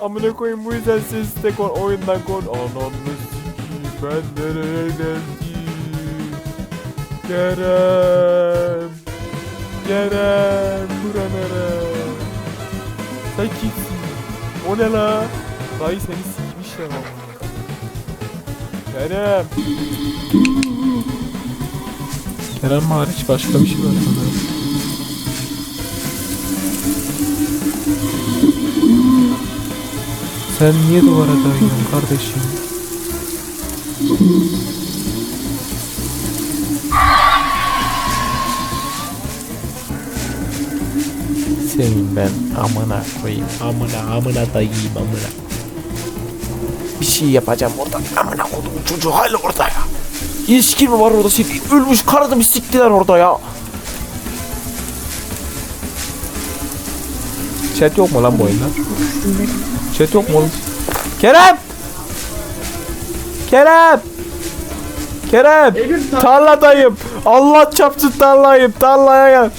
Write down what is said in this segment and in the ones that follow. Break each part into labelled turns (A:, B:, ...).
A: Amına koyayım bu yüzden siz de kon oyundan kon. Ananı ben nereye geldim? Kerem. Kerem. Bura nere? Sen kimsin? O ne la? Dayı seni sikmişler ama. Kerem. Kerem hariç başka bir şey var sanırım. Sen niye duvara dayıyorsun kardeşim? Senin ben amına koyayım. Amına amına dayayım amına. Bir şey yapacağım orada. Amına koydum çocuğu hala orada ya. İlişki mi var orada? Sik ölmüş karını bir siktiler orada ya. Chat yok mu lan bu oyunda? Chat yok mu oğlum? Kerem! Kerem! Kerem! Tarladayım. Allah çapsın tarlayım. Tarlaya gel.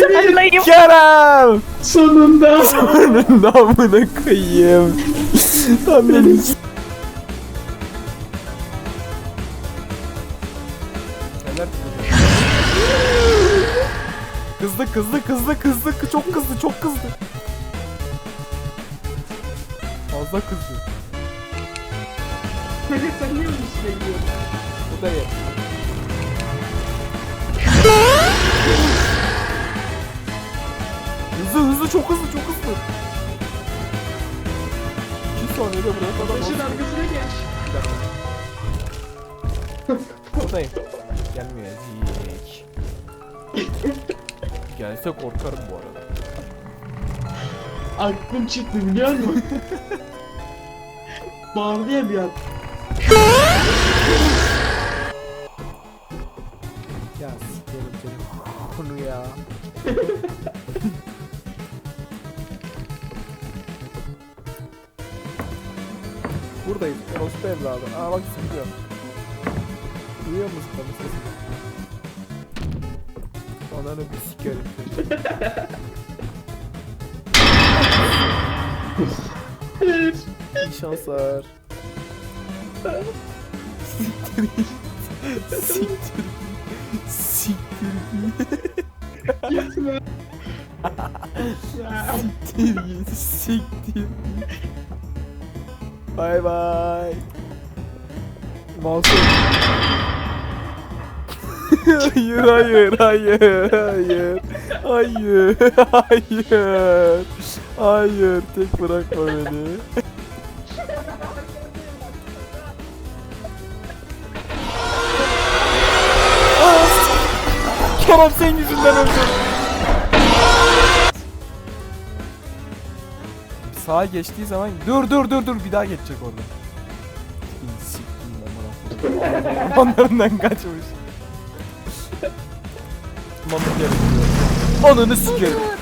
B: Sarılayım.
A: Kerem!
B: Sonunda.
A: Sonunda amına koyayım. Ananı s- Kızdı kızdı kızdı kızdı çok kızdı çok kızdı. Fazla kızdı.
B: Sen niye bunun üstüne gidiyorsun?
A: Bu da ye. Hızlı hızlı çok hızlı çok hızlı. 2 saniyede buraya kadar
B: Taşın arkasına geç.
A: Buradayım. Gelmeyecek. Gelse korkarım bu arada.
B: Aklım çıktı biliyor musun? Bağırdı ya bir an.
A: Ya sikerim seni konu ya. Buradayız. Orospu evladı. Aa bak sıkıyor. Duyuyor musun tabii sesini? Ananı bir sikerim. İyi şanslar. Siktir git. Siktir git. Siktir git.
B: Gitme.
A: Siktir git. Siktir git. Bay bay. Mouse. Hayır hayır hayır hayır hayır hayır hayır tek bırakma beni. Kerem senin yüzünden öldüm. Sağa geçtiği zaman dur dur dur dur bir daha geçecek orada. Siktir lan bana. Onlarından kaçmış. Mamut gerekiyor. Ananı sikerim.